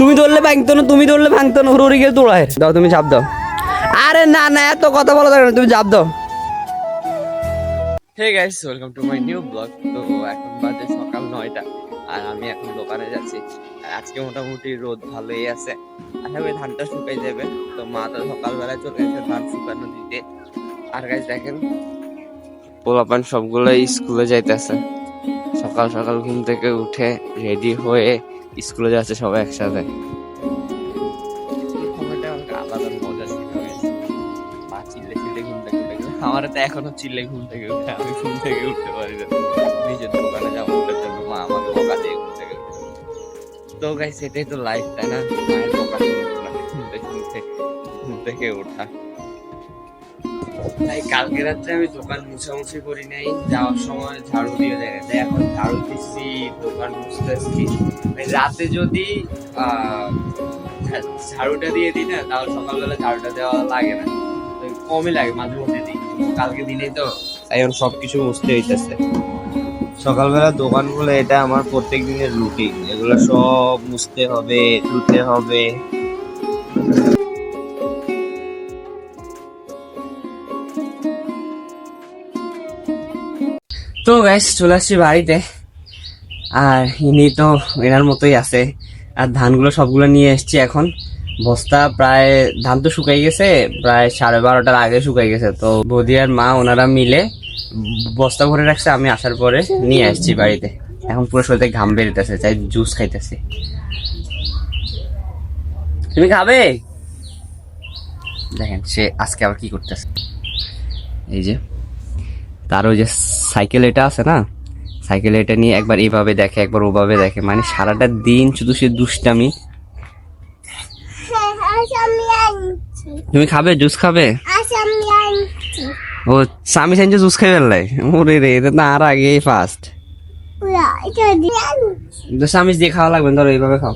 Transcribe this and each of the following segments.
তুমি ধরলে ভাঙতো না তুমি ধরলে ভাঙতো না হুড়ি গিয়ে দৌড়ায় দাও তুমি চাপ দাও। আরে না না এত কথা বলা দরকার নেই, তুমি চাপ দাও। Hey guys welcome to my new blog তো এখন বাজে সকাল আর আমি এখন দোকানে যাচ্ছি। আজকে মোটামুটি রোদ ভালোই আছে। আশা করি ধানটা শুকাই যাবে। তো মা তো সকালবেলায় চলে গেছে ধান শুকানো দিতে। আর গাইস দেখেন সবগুলো স্কুলে যাইতেছে। সকাল সকাল ঘুম থেকে উঠে রেডি হয়ে স্কুলে যাচ্ছে সবাই একসাথে। আমার তো এখনও চিল্লে ঘুম থেকে উঠে, আমি ঘুম থেকে উঠতে পারি না। নিজের দোকানে যাব, ওটার জন্য মা আমাকে বকা দিয়ে ঘুম থেকে তো গাই সেটাই তো লাইফ তাই না? মায়ের বকা ঘুম থেকে ঘুম থেকে ওঠা। তাই কালকে রাত্রে আমি দোকান মুছামুছি করি নাই, যাওয়ার সময় ঝাড়ু দিয়ে দেখেছে এখন ঝাড়ু দিচ্ছি, দোকান মুছতেছি। রাতে যদি ঝাড়ুটা দিয়ে দিই না, তাহলে সকালবেলা ঝাড়ুটা দেওয়া লাগে না। কমই লাগে, মাঝে মধ্যে দিই। কালকে দিনেই তো, তাই এখন সবকিছু মুছতে হইতেছে। সকালবেলা দোকানগুলো, এটা আমার প্রত্যেক দিনের রুটিন এগুলো সব মুছতে হবে, ধুতে হবে। তো গ্যাস চলে আসছি বাড়িতে। আর ইনি তো এনার মতোই আছে। আর ধানগুলো সবগুলো নিয়ে এসেছি এখন। বস্তা প্রায়, ধান তো শুকাই গেছে, প্রায় সাড়ে বারোটার আগে শুকাই গেছে। তো বৌদি আর মা, ওনারা মিলে বস্তা ভরে রাখছে, আমি আসার পরে নিয়ে আসছি বাড়িতে। এখন পুরো শরীরে ঘাম বেরোতেছে চাই জুস খাইতেছে। তুমি খাবে? দেখেন, সে আজকে আবার কি করতেছে। এই যে, তার ওই যে সাইকেল এটা আছে না? সাইকেল এটা নিয়ে একবার এভাবে দেখে একবার ওভাবে দেখে। মানে সারাটা দিন শুধু সে দুষ্টামি। তুমি খাবে? জুস খাবে? ও স্বামী সাইন্সে জুস খাই ফেললে? ওরে রে এটা না আর আগে ফার্স্ট স্বামী দিয়ে খাওয়া লাগবে ধরো এইভাবে খাও।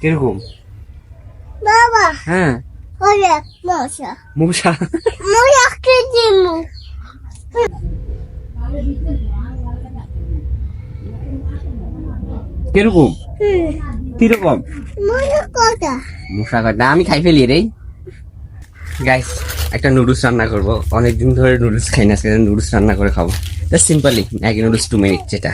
কীরকম? বাবা। হ্যাঁ। কীরকম কীরকম মশা কাটা আমি খাই ফেলি রে গাইস একটা নুডলস রান্না করব। অনেকদিন ধরে নুডলস খাই না আজকে নুডলস রান্না করে খাব। Just simply Maggi noodles two minute যেটা।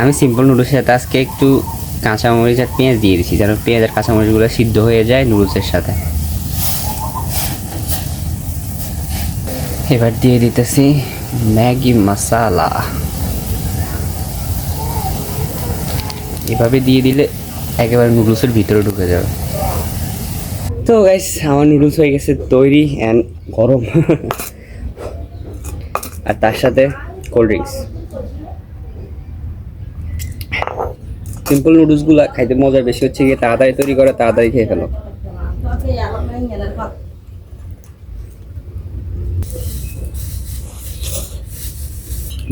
আমি সিম্পল নুডলসের সাথে আজকে একটু কাঁচামরিচ আর পেঁয়াজ দিয়ে দিচ্ছি যেন পেঁয়াজ আর কাঁচামরিচগুলো সিদ্ধ হয়ে যায় নুডলসের সাথে। এবার দিয়ে দিতেছি ম্যাগি মশালা এভাবে দিয়ে দিলে একেবারে নুডলসের ভিতরে ঢুকে যাবে। তো গাইস আমার নুডলস হয়ে গেছে তৈরি অ্যান্ড গরম। আর তার সাথে কোল্ড ড্রিঙ্কস সিম্পল নুডলসগুলো খাইতে মজা বেশি হচ্ছে গিয়ে তাড়াতাড়ি তৈরি করে তাড়াতাড়ি খেয়ে ফেলো।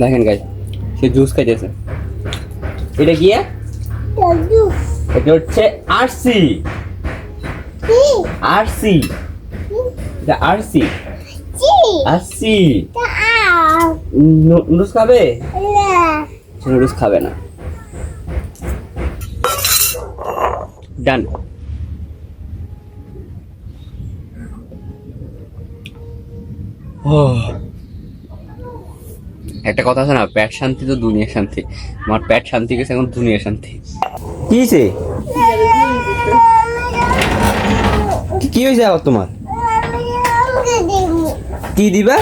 দেখেন গাইস সে জুস খাইতেছে। এটা কি? এটা হচ্ছে আরসি আরসি এটা আরসি আরসি নুডলস খাবে? নুডলস খাবে না। ডান একটা কথা আছে না পেট শান্তি তো দুনিয়া শান্তি। আমার পেট শান্তি গেছে এখন দুনিয়া শান্তি। কি হয়েছে? কি- কি হয়েছে আবার তোমার? কি দিবা?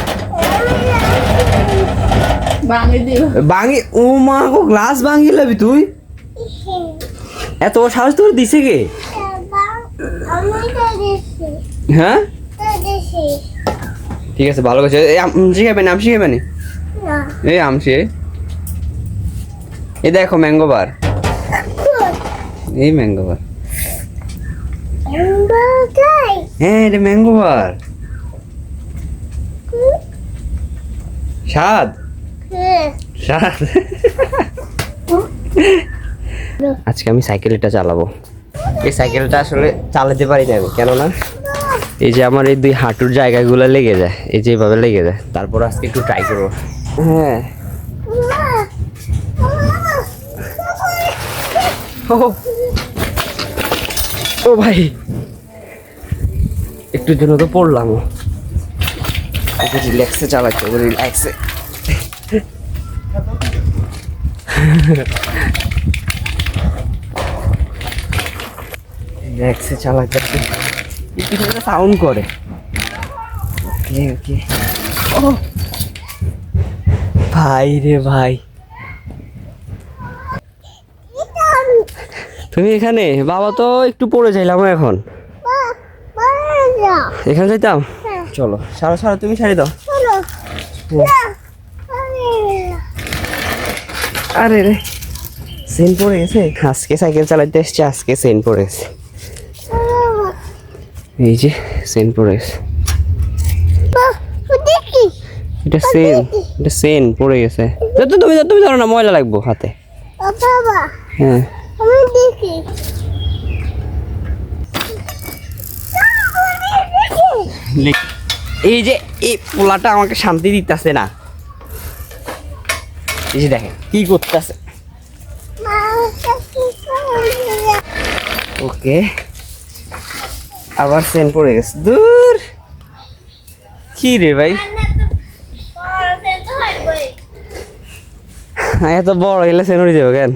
ভাঙি ও মা গো গ্লাস ভাঙি লাবি তুই। এত সাহস তোর দিছে কে? আমি হ্যাঁ? ঠিক আছে ভালো কথা এই আমসি খাবে না আমসি খাবে না? না। এই এই দেখো ম্যাঙ্গো বার এই ম্যাঙ্গো বার হ্যাঁ এটা ম্যাঙ্গো বার স্বাদ? স্বাদ। আজকে আমি সাইকেলটা চালাবো। এই সাইকেলটা আসলে চালাতে পারি না আমি, কেননা এই যে আমার এই দুই হাঁটুর জায়গাগুলো লেগে যায়, এই যে এইভাবে লেগে যায়, তারপর আজকে একটু ট্রাই করব। হ্যাঁ। ও। ভাই। একটুর জন্য তো পড়লাম। একটু রিল্যাক্সে চালাচ্ছি রিল্যাক্সে রিল্যাক্সে চালাচ্ছে একটু সাউন্ড করে। ওকে ওকে ও ভাই রে ভাই। তুমি এখানে? বাবা তো একটু পড়ে যাইলাম এখন। এখানে যাইতাম? চলো, সারা সারা তুমি ছাড়ি দাও। আরে রে সেন পড়ে গেছে? আজকে সাইকেল চালাতে এসছে, আজকে সেন পড়ে গেছে। এই যে সেন পড়ে গেছে এটা সেন এটা সেন পড়ে গেছে। যত তুমি তুমি ধরো না ময়লা লাগবো হাতে। হ্যাঁ। এই যে এই পোলাটা আমাকে শান্তি দিতেছে না। এই যে দেখেন কি করতেছে। ওকে। আবার সেন পড়ে গেছে। দূর। কি রে ভাই? এত বড় এলে সেন উড়ে যাব কেন?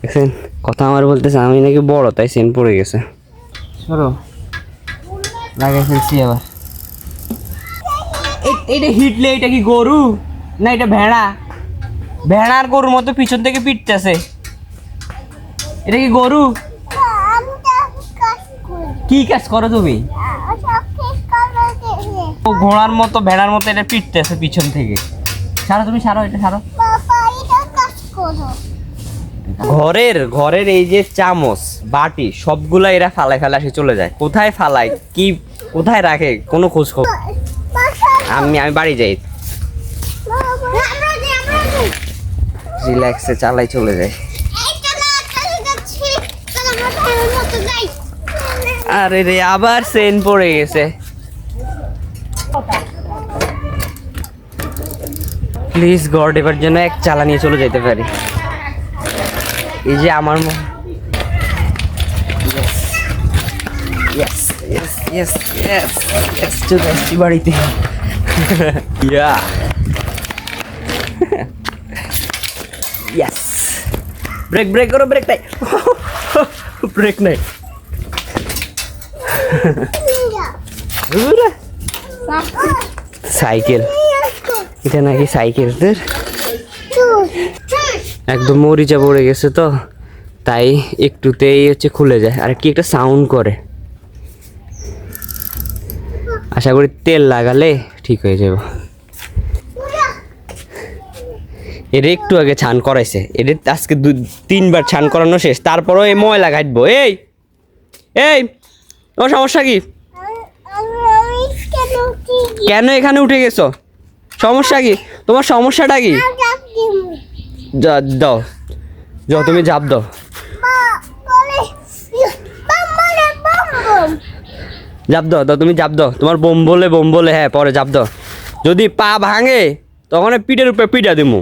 দেখছেন, কথা আমার বলতেছে, আমি নাকি বড়, তাই সেন পড়ে গেছে। সরো। লাগাই ফেলছি আবার। এটা হিটলে এটা কি গরু? না, এটা ভেড়া? ভেড়ার গরুর মতো পিছন থেকে পিটতেছে। এটা কি গরু? কি কাজ করো তুমি? ও ঘোড়ার মতো, ভেড়ার মতো এটা পিটতেছে পিছন থেকে। সারো তুমি, সারো এটা, সারো। ঘরের ঘরের এই যে চামচ, বাটি, সবগুলা এরা ফালাই ফেলা আসে চলে যায়। কোথায় ফালায়? কি, কোথায় রাখে? কোনো খোঁজ খবর? আমি আমি বাড়ি যাই। রিল্যাক্সে চালাই চলে যায়। আরে রে, আবার সেন পড়ে গেছে। প্লিজ গড এবার যেন এক চালা নিয়ে চলে যেতে পারি। এই যে আমার চলে আসছি বাড়িতে। ইয়া ইয়েস ব্রেক ব্রেক করো ব্রেক নাই। ব্রেক নাই। সাইকেল। এটা নাকি সাইকেলদের? একদম মরিচা পড়ে গেছে তো, তাই একটুতেই হচ্ছে খুলে যায়। আর কি একটা সাউন্ড করে। আশা করি তেল লাগালে ঠিক হয়ে যাব। এর একটু আগে ছান করাইছে। এদের আজকে দু, তিনবার ছান করানো শেষ। তারপরও এই ময়লা ঘাটবো। এই এই তোমার সমস্যা কি? কেন এখানে উঠে গেছো? সমস্যা কি? তোমার সমস্যাটা কি? দাও। যাও, তুমি জাপ দাও। জাপ দাও দাও, তুমি জাপ দাও। তোমার বোম বলে বোম বলে হ্যাঁ পরে জাপ দাও। যদি পা ভাঙে, তখন পিঠের উপরে পিঠা দিমু।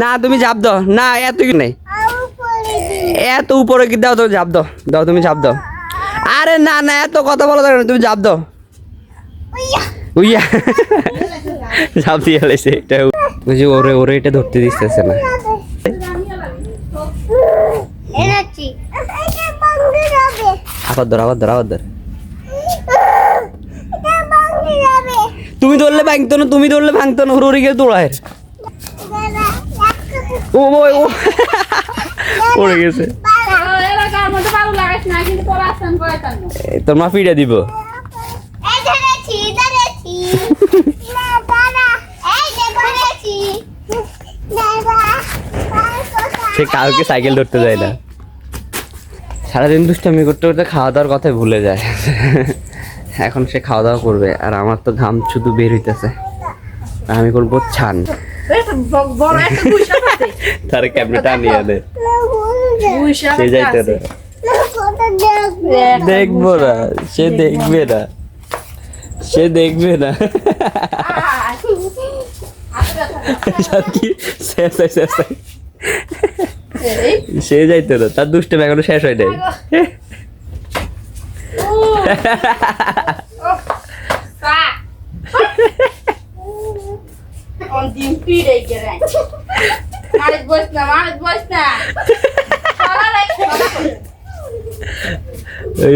না, তুমি জাপ দাও। না, এত কি নেই। এত উপরে কি দাও তুমি জাপ দাও। দাও তুমি জাপ দাও। আরে না না এত কথা বলা নেই, তুমি জাপ দাও। উইয়া। জাপ দিয়ে ফেলেছে এটা যে ওরে ওরে এটা ধরতে দিতেছে না। আবার ধর আবার ধর আবার ধর। তুমি ধরলে ভাঙতো না তুমি ধরলে ভাঙতো না হুড়ি গিয়ে দাদা ও ও। পড়ে গেছে। তোর ফিরে দিব? সে কাউকে সাইকেল ধরতে যায় না। সারাদিন দুষ্টামি করতে করতে খাওয়া দাওয়ার কথাই ভুলে যায়। এখন সে খাওয়া দাওয়া করবে, আর আমার তো ঘাম শুধু বের হইতেছে। আমি করব ছান। বড় একটা পাতে তার ক্যামেরাটা নিয়ে দে। সে যাইতে না দেখব। না সে দেখবে। না। সে দেখবে না। সে যাইতে না তার দুষ্ট এখনও শেষ হয় নাই অন্তিম পিড়ে গেলে মারিত বস না মারিত বস না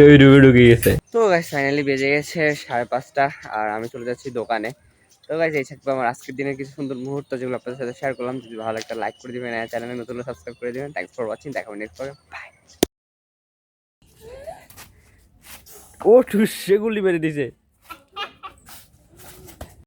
ওই ঢুকে গেছে তো গাইস ফাইনালি বেজে গেছে সাড়ে পাঁচটা আর আমি চলে যাচ্ছি দোকানে। তো গাইস এই থাকবে আমার আজকের দিনের কিছু সুন্দর মুহূর্ত যেগুলো আপনাদের সাথে শেয়ার করলাম। যদি ভালো একটা লাইক করে দিবেন চ্যানেলে নতুন সাবস্ক্রাইব করে দিবেন। থ্যাংকস ফর ওয়াচিং দেখা হবে নেক্সট বাই ও সেগুলি বেরিয়ে দিছে